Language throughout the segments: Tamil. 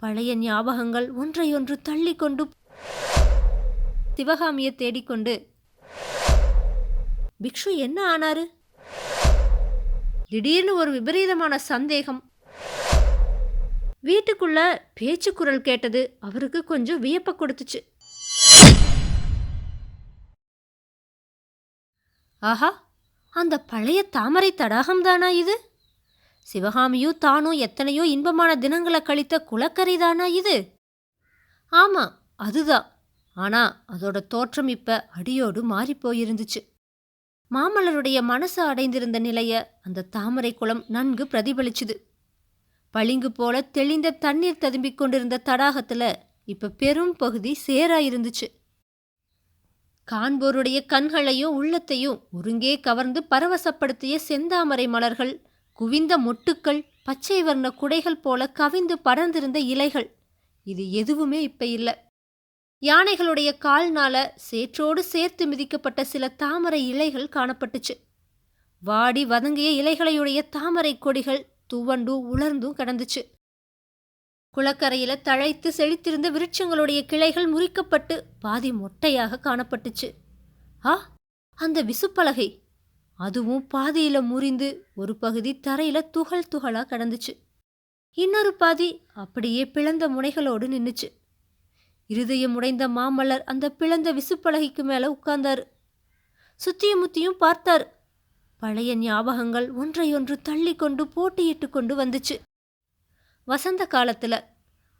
பழைய ஞாபகங்கள் ஒன்றையொன்று தள்ளிக்கொண்டு சிவகாமியை தேடிக்கொண்டு பிக்ஷு என்ன ஆனாரு? திடீர்னு ஒரு விபரீதமான சந்தேகம். வீட்டுக்குள்ள பேச்சு குரல் கேட்டது அவருக்கு கொஞ்சம் வியப்ப கொடுத்துச்சு. ஆஹா அந்த பழைய தாமரை தடாகம்தானா இது? சிவகாமியும் தானும் எத்தனையோ இன்பமான தினங்களை கழித்த குளக்கரை தானா இது? ஆமா அதுதான் ஆனா அதோட தோற்றம் இப்ப அடியோடு மாறிப்போயிருந்துச்சு மாமல்லருடைய மனசு அடைந்திருந்த நிலைய அந்த தாமரை குளம் நன்கு பிரதிபலிச்சுது. பளிங்கு போல தெளிந்த தண்ணீர் ததும்பிக் கொண்டிருந்த தடாகத்துல இப்ப பெரும் பகுதி சேரா இருந்துச்சு காண்போருடைய கண்களையும் உள்ளத்தையும் ஒருங்கே கவர்ந்து பரவசப்படுத்திய செந்தாமரை மலர்கள் குவிந்த மொட்டுக்கள் பச்சை வர்ண குடைகள் போல கவிந்து படர்ந்திருந்த இலைகள். இது எதுவுமே இப்ப இல்லை. யானைகளுடைய கால்னால சேற்றோடு சேர்த்து மிதிக்கப்பட்ட சில தாமரை இலைகள் காணப்பட்டுச்சு. வாடி வதங்கிய இலைகளையுடைய தாமரை கொடிகள் துவண்டு உலர்ந்தும் கடந்துச்சு. குளக்கரையில தழைத்து செழித்திருந்த விருட்சங்களுடைய கிளைகள் முறிக்கப்பட்டு பாதி மொட்டையாக காணப்பட்டுச்சு. ஆ அந்த விசுப்பலகை அதுவும் பாதியில முறிந்து ஒரு பகுதி தரையில துகள் துகளா கடந்துச்சு. இன்னொரு பாதி அப்படியே பிளந்த முனைகளோடு நின்னுச்சு. இருதயம் உடைந்த மாமல்லர் அந்த பிளந்த விசுப்பலகைக்கு மேல உட்கார்ந்தாரு. சுத்தியும் முத்தியும் பார்த்தார். பழைய ஞாபகங்கள் ஒன்றையொன்று தள்ளி கொண்டு போட்டியிட்டு கொண்டு வந்துச்சு. வசந்த காலத்துல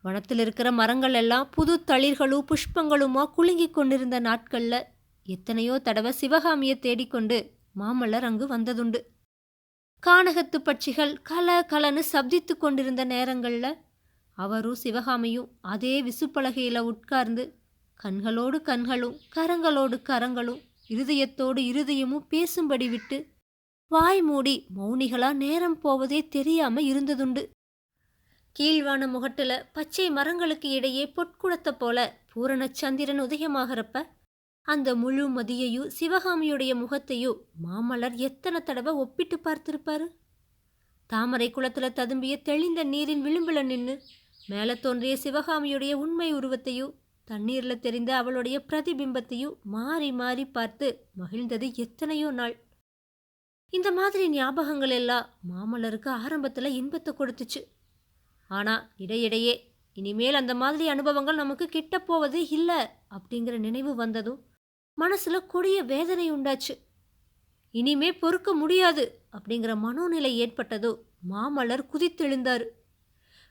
வனத்தில் இருக்கிற மரங்கள் எல்லாம் புது தளிர்களும் புஷ்பங்களுமா குலுங்கி கொண்டிருந்த நாட்களில் எத்தனையோ தடவை சிவகாமியை தேடிக்கொண்டு மாமல்லர் அங்கு வந்ததுண்டு. கானகத்து பட்சிகள் கல கலன்னு சப்தித்து கொண்டிருந்த நேரங்களில் அவரும் சிவகாமியும் அதே விசுப்பலகையில் உட்கார்ந்து கண்களோடு கண்களும் கரங்களோடு கரங்களும் இருதயத்தோடு இருதயமும் பேசும்படி விட்டு வாய் மூடி மௌனிகளா நேரம் போவதே தெரியாம இருந்ததுண்டு. கீழ்வான முகட்டில் பச்சை மரங்களுக்கு இடையே பொற்குடத்தை போல பூரண சந்திரன் உதயமாகிறப்ப அந்த முழு மதியையும் சிவகாமியுடைய முகத்தையும் மாமல்லர் எத்தனை தடவை ஒப்பிட்டு பார்த்திருப்பாரு? தாமரை குளத்துல ததும்பிய தெளிந்த நீரின் விளிம்பில் நின்று மேலே தோன்றிய சிவகாமியுடைய உண்மை உருவத்தையும் தண்ணீரில் தெரிந்த அவளுடைய பிரதிபிம்பத்தையும் மாறி மாறி பார்த்து மகிழ்ந்தது எத்தனையோ நாள். இந்த மாதிரி ஞாபகங்கள் எல்லாம் மாமல்லருக்கு ஆரம்பத்தில் இன்பத்தை கொடுத்துச்சு. ஆனால் இடையிடையே இனிமேல் அந்த மாதிரி அனுபவங்கள் நமக்கு கிட்ட போவது இல்லை அப்படிங்கிற நினைவு வந்ததும் மனசில் கொடிய வேதனை உண்டாச்சு. இனிமே பொறுக்க முடியாது அப்படிங்கிற மனோநிலை ஏற்பட்டதோ மாமல்லர் குதித்தெழுந்தார்.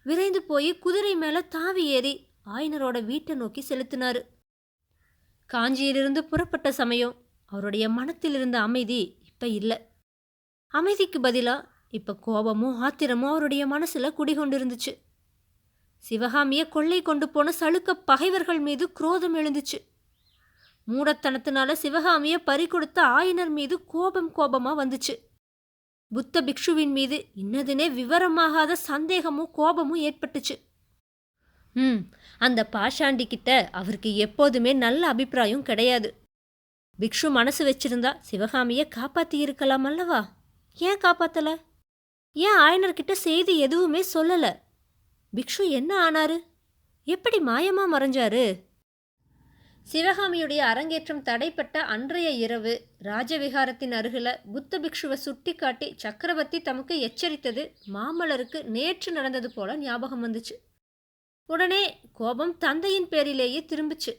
விரைந்து போய் குதிரை மேலே தாவி ஏறி ஆயனரோட வீட்டை நோக்கி செலுத்தினார். காஞ்சியிலிருந்து புறப்பட்ட சமயம் அவருடைய மனத்தில் இருந்த அமைதி இப்போ இல்லை. அமைதிக்கு பதிலாக இப்போ கோபமும் ஆத்திரமும் அவருடைய மனசில் குடிகொண்டிருந்துச்சு. சிவகாமியை கொள்ளை கொண்டு போன சளுக்க பகைவர்கள் மீது குரோதம் எழுந்துச்சு. மூடத்தனத்தினால சிவகாமிய பறி கொடுத்த ஆயனர் மீது கோபம் கோபமா வந்துச்சு. புத்த பிக்ஷுவின் மீது இன்னதுனே விவரமாகாத சந்தேகமும் கோபமும் ஏற்பட்டுச்சு. ம் அந்த பாஷாண்டி கிட்ட அவருக்கு எப்போதுமே நல்ல அபிப்பிராயம் கிடையாது. பிக்ஷு மனசு வச்சிருந்தா சிவகாமியை காப்பாத்தி இருக்கலாம் அல்லவா? ஏன் காப்பாத்தல? ஏன் ஆயனர்கிட்ட செய்தி எதுவுமே சொல்லல? பிக்ஷு என்ன ஆனாரு? எப்படி மாயமா மறைஞ்சாரு? சிவகாமியுடைய அரங்கேற்றம் தடைப்பட்ட அன்றைய இரவு ராஜவிகாரத்தின் அருகில புத்த பிக்ஷுவை சுட்டிக்காட்டி சக்கரவர்த்தி தமக்கு எச்சரித்தது மாமல்லருக்கு நேற்று நடந்தது போல ஞாபகம் வந்துச்சு. உடனே கோபம் தந்தையின் பேரிலேயே திரும்பிச்சு.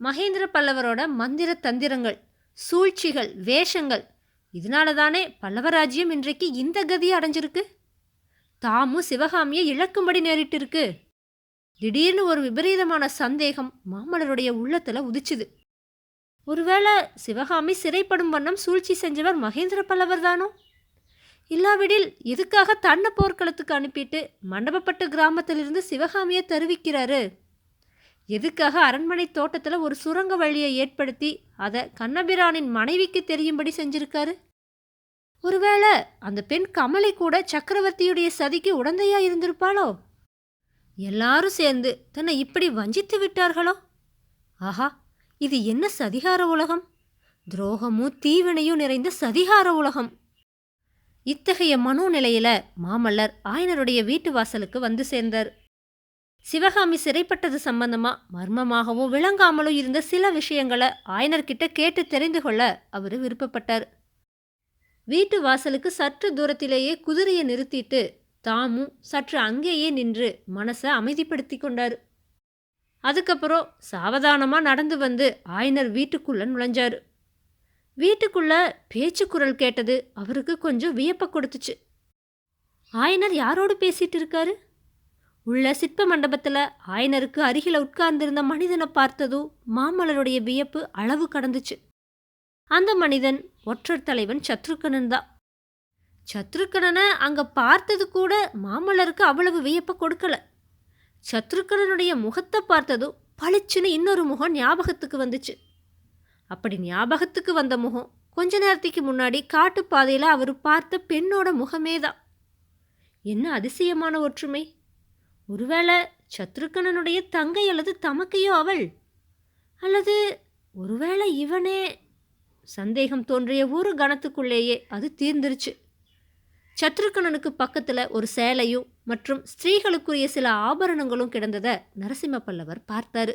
மகேந்திர பல்லவரோட மந்திர தந்திரங்கள் சூழ்ச்சிகள் வேஷங்கள் இதனால தானே பல்லவராஜ்யம் இன்றைக்கு இந்த கதி அடைஞ்சிருக்கு? தாமும் சிவகாமியை இழக்கும்படி நேரிட்டிருக்கு. திடீர்னு ஒரு விபரீதமான சந்தேகம் மாமலருடைய உள்ளத்தில் உதிச்சுது. ஒருவேளை சிவகாமி சிறைப்படும் வண்ணம் சூழ்ச்சி செஞ்சவர் மகேந்திர பல்லவர் தானோ? இல்லாவிடில் எதுக்காக தன்னை போர்க்களத்துக்கு அனுப்பிட்டு மண்டபப்பட்டு கிராமத்திலிருந்து சிவகாமியை தருவிக்கிறாரு? எதுக்காக அரண்மனை தோட்டத்தில் ஒரு சுரங்க வழியை ஏற்படுத்தி அதை கண்ணபிரானின் மனைவிக்கு தெரியும்படி செஞ்சிருக்காரு? ஒருவேளை அந்த பெண் கமலை கூட சக்கரவர்த்தியுடைய சதிக்கு உடந்தையா இருந்திருப்பாளோ? எல்லாரும் சேர்ந்து தன்னை இப்படி வஞ்சித்து விட்டார்களோ? ஆஹா இது என்ன சதிகார உலகம்? துரோகமும் தீவினையும் நிறைந்த சதிகார உலகம். இத்தகைய மனோநிலையில மாமல்லர் ஆயனருடைய வீட்டு வாசலுக்கு வந்து சேர்ந்தார். சிவகாமி சிறைப்பட்டது சம்பந்தமா மர்மமாகவோ விளங்காமலோ இருந்த சில விஷயங்களை ஆயனர்கிட்ட கேட்டு தெரிந்து கொள்ள அவர் விருப்பப்பட்டார். வீட்டு வாசலுக்கு சற்று தூரத்திலேயே குதிரையை நிறுத்திட்டு தாமும் சற்று அங்கேயே நின்று மனசை அமைதிப்படுத்தி கொண்டார். அதுக்கப்புறம் சாவதானமாக நடந்து வந்து ஆயனர் வீட்டுக்குள்ள நுழைஞ்சார். வீட்டுக்குள்ள பேச்சு குரல் கேட்டது அவருக்கு கொஞ்சம் வியப்பை கொடுத்துச்சு. ஆயனர் யாரோடு பேசிட்டு இருக்காரு? உள்ள சிற்ப மண்டபத்தில் ஆயனருக்கு அருகில் உட்கார்ந்திருந்த மனிதனை பார்த்ததும் மாமல்லருடைய வியப்பு அளவு கடந்துச்சு. அந்த மனிதன் ஒற்றர் தலைவன் சத்ருக்கனன் தான். சத்ருக்கணனை அங்கே பார்த்தது கூட மாமல்லருக்கு அவ்வளவு வியப்பை கொடுக்கல. சத்ருக்கணனுடைய முகத்தை பார்த்ததும் பளிச்சுன்னு இன்னொரு முகம் ஞாபகத்துக்கு வந்துச்சு. அப்படி ஞாபகத்துக்கு வந்த முகம் கொஞ்ச நேரத்துக்கு முன்னாடி காட்டுப்பாதையில் அவர் பார்த்த பெண்ணோட முகமே தான் என்ன அதிசயமான ஒற்றுமை. ஒருவேளை சத்ருக்கணனுடைய தங்கை அல்லது தமக்கையோ அவள்? அல்லது ஒருவேளை இவனே? சந்தேகம் தோன்றிய ஒரு கணத்துக்குள்ளேயே அது தீர்ந்துருச்சு. சத்ருக்கனனுக்கு பக்கத்தில் ஒரு சேலையும் மற்றும் ஸ்திரீகளுக்குரிய சில ஆபரணங்களும் கிடந்ததை நரசிம்ம பல்லவர் பார்த்தாரு.